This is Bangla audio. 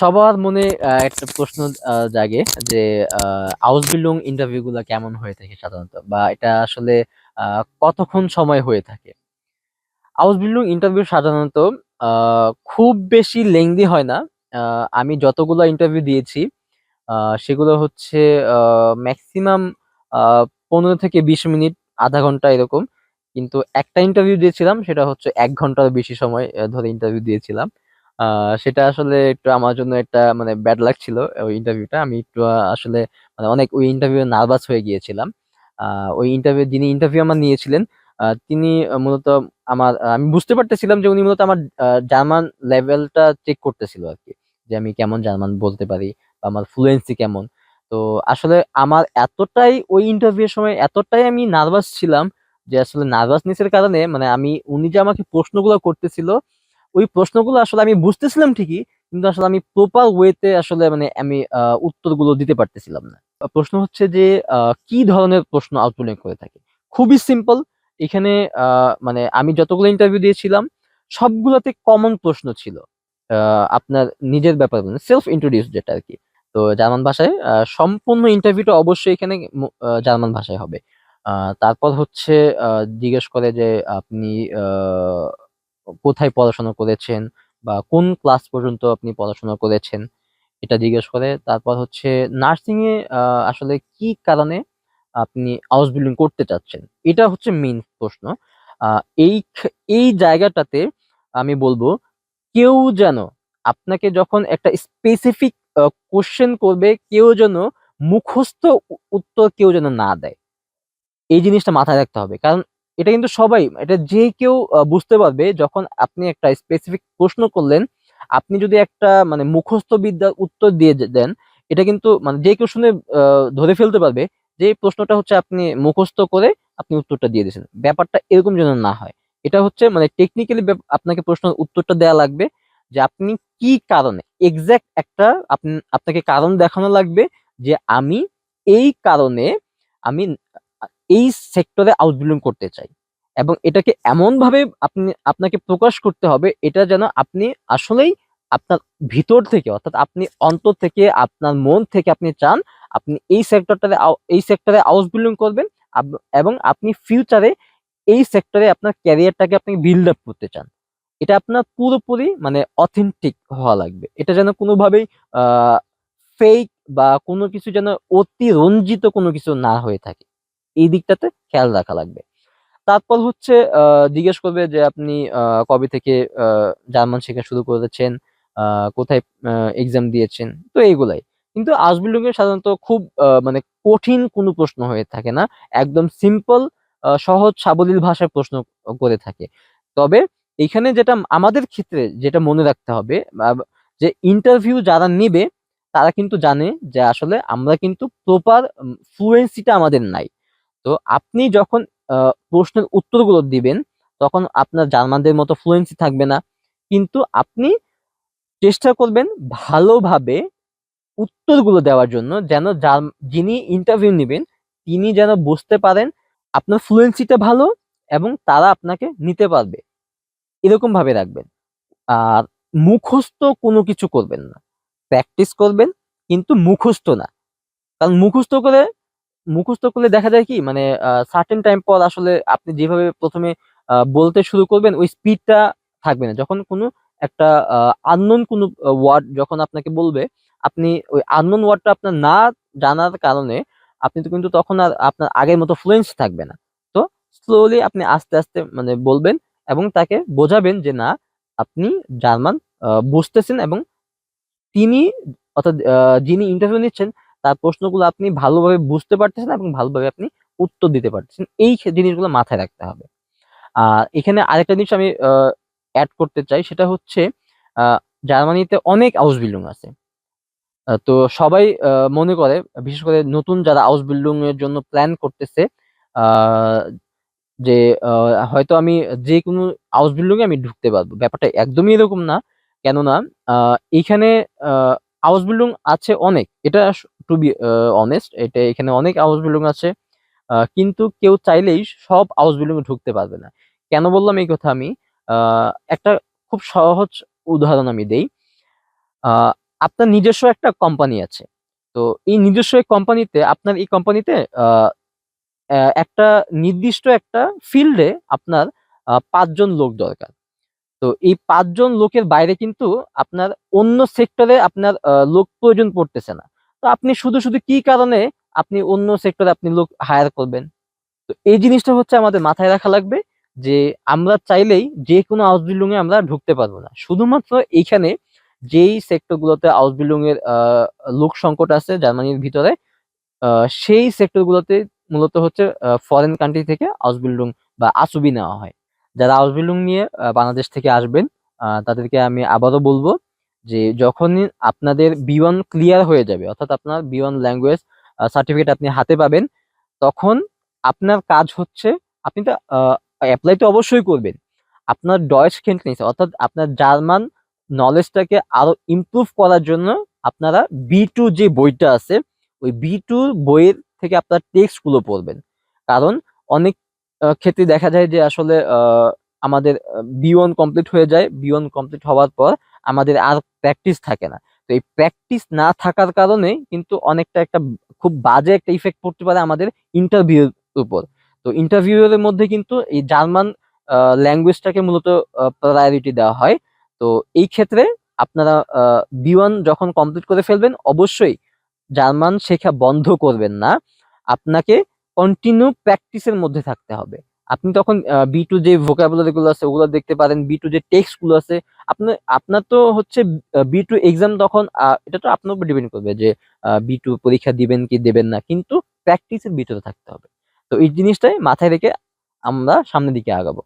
সবার মনে একটা প্রশ্ন জাগে যে আউস Ausbildung ইন্টারভিউ গুলা কেমন হয়ে থাকে সাধারণত? বা এটা আসলে কতক্ষণ সময় হয়ে থাকে? Ausbildung ইন্টারভিউ সাধারণত খুব বেশি লেংদি হয় না। আমি যতগুলা ইন্টারভিউ দিয়েছি সেগুলো হচ্ছে ম্যাক্সিমাম পনেরো থেকে ২০ মিনিট, আধা ঘণ্টা এরকম। কিন্তু একটা ইন্টারভিউ দিয়েছিলাম সেটা হচ্ছে এক ঘণ্টার বেশি সময় ধরে ইন্টারভিউ দিয়েছিলাম। সেটা আসলে একটু আমার জন্য একটা মানে ব্যাড লাক ছিল ওই ইন্টারভিউটা। আমি একটু আসলে মানে অনেক ওই ইন্টারভিউ নার্ভাস হয়ে গিয়েছিলাম। ওই ইন্টারভিউ যিনি ইন্টারভিউ আমার নিয়েছিলেন তিনি মূলত আমার আমি বুঝতে পারতেছিলাম যে উনি মূলত আমার জার্মান লেভেলটা চেক করতেছিল আর কি যে আমি কেমন জার্মান বলতে পারি বা আমার ফ্লুয়েন্সি কেমন। তো আসলে আমার এতটাই ওই ইন্টারভিউ এর সময় এতটাই আমি নার্ভাস ছিলাম যে আসলে নার্ভাসনেসের কারণে মানে আমি উনি যে আমাকে প্রশ্নগুলো করতেছিল, ওই প্রশ্নগুলো আসলে আমি বুঝতেছিলাম ঠিকই, কিন্তু আসলে আমি প্রপার ওয়ে তে আসলে মানে আমি উত্তরগুলো দিতে পারতেছিলাম না। প্রশ্ন হচ্ছে যে কি ধরনের প্রশ্ন Ausbildung করে থাকে? খুবই সিম্পল। এখানে মানে আমি যতগুলো ইন্টারভিউ দিয়েছিলাম, সবগুলোতে কমন প্রশ্ন ছিল। আপনার নিজের ব্যাপার মানে সেলফ ইন্ট্রোডিউস যেটা আর কি তো জার্মান ভাষায় সম্পূর্ণ ইন্টারভিউটা অবশ্যই এখানে জার্মান ভাষায় হবে। তারপর হচ্ছে জিজ্ঞেস করে যে, আপনি কোথায় পড়াশোনা করেছেন বা কোন ক্লাস পর্যন্ত আপনি পড়াশোনা করেছেন এটা জিজ্ঞেস করে। তারপর হচ্ছে নার্সিং এ আসলে কি কারণে আপনি Ausbildung করতে চাচ্ছেন? এটা হচ্ছে মেইন প্রশ্ন। এই এই জায়গাটাতে আমি বলব, কেউ যেন আপনাকে যখন একটা স্পেসিফিক কোশ্চেন করবে, কেউ যেন মুখস্থ উত্তর কেউ যেন না দেয়। এই জিনিসটা মাথায় রাখতে হবে। কারণ এটা কিন্তু সবাই এটা যে কেউ বুঝতে পারবে যখন আপনি একটা স্পেসিফিক প্রশ্ন করলেন, আপনি যদি একটা মানে মুখস্থ বিদ্যার উত্তর দিয়ে দেন, এটা কিন্তু মানে যে কেউ শুনে ধরে ফেলতে পারবে যে প্রশ্নটা হচ্ছে আপনি মুখস্থ করে আপনি উত্তরটা দিয়ে দিয়েছেন। ব্যাপারটা এরকম যেন না হয়। এটা হচ্ছে মানে টেকনিক্যালি আপনাকে প্রশ্নের উত্তরটা দেয়া লাগবে যে আপনি কি কারণে এক্সাক্ট একটা আপ আপনাকে কারণ দেখানো লাগবে যে আমি এই কারণে আমি এই সেক্টরে Ausbildung করতে চাই। এবং এটাকে এমনভাবে আপনি, আপনাকে প্রকাশ করতে হবে, এটা যেন আপনি আসলেই আপনার ভিতর থেকে, অর্থাৎ আপনি অন্তর থেকে, আপনার মন থেকে আপনি চান, আপনি এই সেক্টরটাতে এই সেক্টরে Ausbildung করবেন এবং আপনি ফিউচারে এই সেক্টরে আপনার ক্যারিয়ারটাকে আপনি বিল্ড আপ করতে চান। এটা আপনার পুরোপুরি মানে অথেন্টিক হওয়া লাগবে। এটা যেন কোনোভাবেই ফেক বা কোনো কিছু যেন অতিরঞ্জিত কোনো কিছু না হয়ে থাকে। এই দিকটাতে খেয়াল রাখা লাগবে। তারপর হচ্ছে জিজ্ঞেস করবে যে আপনি কবে থেকে জার্মান শেখা শুরু করেছেন, কোথায় এক্সাম দিয়েছেন। তো এইগুলাই কিন্তু এ সাধারণত খুব মানে কঠিন কোনো প্রশ্ন হয়ে থাকে না। একদম সিম্পল সহজ সাবলীল ভাষায় প্রশ্ন করে থাকে। তবে এখানে যেটা আমাদের ক্ষেত্রে যেটা মনে রাখতে হবে যে ইন্টারভিউ যারা নিবে তারা কিন্তু জানে যে আসলে আমরা কিন্তু প্রপার উম ফ্লুয়েন্সি টা আমাদের নাই। তো আপনি যখন প্রশ্নের উত্তরগুলো দিবেন, তখন আপনার জার্মানদের মতো ফ্লুয়েন্সি থাকবে না। কিন্তু আপনি চেষ্টা করবেন ভালোভাবে উত্তরগুলো দেওয়ার জন্য, যেন যিনি ইন্টারভিউ নিবেন, তিনি যেন বুঝতে পারেন আপনার ফ্লুয়েন্সিটা ভালো এবং তারা আপনাকে নিতে পারবে। এরকমভাবে রাখবেন। আর মুখস্থ কোনো কিছু করবেন না। প্র্যাকটিস করবেন, কিন্তু মুখস্থ না। কারণ মুখস্থ করে মুখস্থ করলে দেখা যায় কি মানে সার্টেন টাইম পর আসলে আপনি যেভাবে ১ম এ বলতে শুরু করবেন ওই স্পিডটা থাকবে না। যখন কোনো একটা আ unknown কোনো ওয়ার্ড যখন আপনাকে বলবে, আপনি ওই আননোন ওয়ার্ডটা আপনার না জানার কারণে আপনি তো কিন্তু তখন আর আপনার আগের মতো ফ্লুয়েন্স থাকবে না। তো স্লোলি আপনি আস্তে, আস্তে মানে বলবেন এবং তাকে বোঝাবেন যে না আপনি জার্মান বুঝতেছেন এবং তিনি অর্থাৎ যিনি ইন্টারভিউ নিচ্ছেন তার প্রশ্নগুলো আপনি ভালোভাবে বুঝতে পারতেছেন এবং ভালোভাবে আপনি উত্তর দিতে পারতেছেন। এই জিনিসগুলো মাথায় রাখতে হবে। আর এখানে আরেকটা জিনিস আমি এড করতে চাই, সেটা হচ্ছে জার্মানিতে অনেক Ausbildung আছে। তো সবাই মনে করে, বিশেষ করে নতুন যারা Ausbildung এর জন্য প্ল্যান করতেছে যে হয়তো আমি যে যেকোনো Ausbildung এ আমি ঢুকতে পারব। ব্যাপারটা একদমই এরকম না। কেননা এইখানে আ, Ausbildung আছে অনেক। এটা টু বি অনেস্ট এটা এখানে অনেক Ausbildung আছে। আ, কিন্তু কেউ চাইলেই সব Ausbildung এ ঢুকতে পারবে না। কেন বললাম এই কথা আমি? একটা খুব সহজ উদাহরণ আমি দেই। আপনার নিজস্ব একটা কোম্পানি আছে। তো এই নিজস্ব কোম্পানিতে আপনার এই কোম্পানিতে একটা নির্দিষ্ট একটা ফিল্ডে আপনার ৫ লোক দরকার। তো এই পাঁচজন লোকের বাইরে কিন্তু আপনার অন্য সেক্টরে আপনার লোক প্রয়োজন পড়তেছে না। তো আপনি শুধু, শুধু কি কারণে আপনি অন্য সেক্টরে আপনি লোক হায়ার করবেন? তো এই জিনিসটা হচ্ছে আমাদের মাথায় রাখা লাগবে যে আমরা চাইলেই যেকোনো হাউস বিল্ডিং এ আমরা ঢুকতে পারব না। শুধুমাত্র এইখানে যেই সেক্টর গুলোতে হাউস বিল্ডিং এর লোক সংকট আছে জার্মানির ভিতরে সেই সেক্টর গুলোতে মূলত হচ্ছে ফরেন কান্ট্রি থেকে হাউস বিল্ডিং বা আচুবি নেওয়া হয়। যারা হাউস বিল্ডিং নিয়ে বাংলাদেশ থেকে আসবেন তাদেরকে আমি আবারও বলব যে যখনই আপনাদের B1 ক্লিয়ার হয়ে যাবে অর্থাৎ আপনার B1 ল্যাঙ্গুয়েজ সার্টিফিকেট আপনি হাতে পাবেন, তখন আপনার কাজ হচ্ছে আপনি তো অ্যাপ্লাই তো অবশ্যই করবেন। আপনার ডয়েচ কেন্টনিস অর্থাৎ আপনার জার্মান নলেজটাকে আরও ইমপ্রুভ করার জন্য আপনারা বি টু যে বইটা আছে ওই বি টু বইয়ের থেকে আপনার টেক্সটগুলো পড়বেন। কারণ অনেক ক্ষেত্রে দেখা যায় যে আসলে আমাদের আ B1 কমপ্লিট হয়ে যায়। B1 কমপ্লিট হওয়ার পর আমাদের আর প্র্যাকটিস থাকে না। তো এই প্র্যাকটিস না থাকার কারণে কিন্তু অনেকটা একটা খুব বাজে একটা ইফেক্ট পড়তে পারে আমাদের ইন্টারভিউ উপর। তো ইন্টারভিউ এর মধ্যে কিন্তু এই জার্মান ল্যাঙ্গুয়েজটাকে মূলত প্রায়োরিটি দেওয়া হয়। তো এই ক্ষেত্রে আপনারা আ B1 যখন কমপ্লিট করে ফেলবেন, অবশ্যই জার্মান শেখা বন্ধ করবেন না। আপনাকে কন্টিনিউ প্র্যাকটিসের মধ্যে থাকতে হবে। আপনি তখন বি টু যে ভোকাবুলারি গুলো আছে, ওগুলো দেখতে পারেন। বি টু যে টেক্সটগুলো আছে আপনার আপনার তো হচ্ছে বি টু এক্সাম তখন এটা তো আপনার উপর ডিপেন্ড করবে যে বি টু পরীক্ষা দিবেন কি দেবেন না। কিন্তু প্র্যাকটিসের ভিতরে থাকতে হবে। তো এই জিনিসটাই মাথায় রেখে আমরা সামনের দিকে আগাবো।